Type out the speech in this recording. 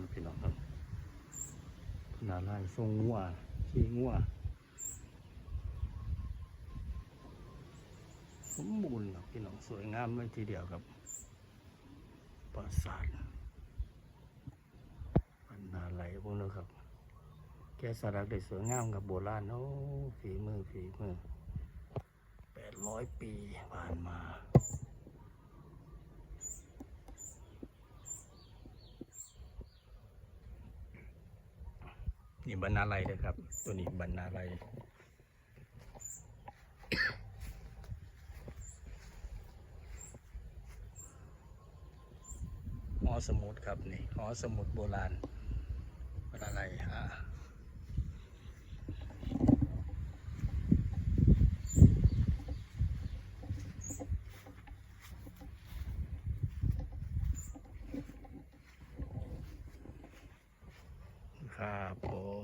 นพี่น้องครับนาลายทรงงัวขี้งัวสมบูรณ์ครับพี่น้องสวยงามเลยทีเดียวครับปราสาทพันนาไหลพวกนี้ครับ แกะสลักได้สวยงามกับโบราณโอ้ฝีมือฝีมือแปดร้อยปีผ่านมา นี่บรรณาลัยนะครับ ตัวนี้บรรณาลัยหอสมุดครับนี่หอสมุดโบราณบรรณาลัยฮะครับผม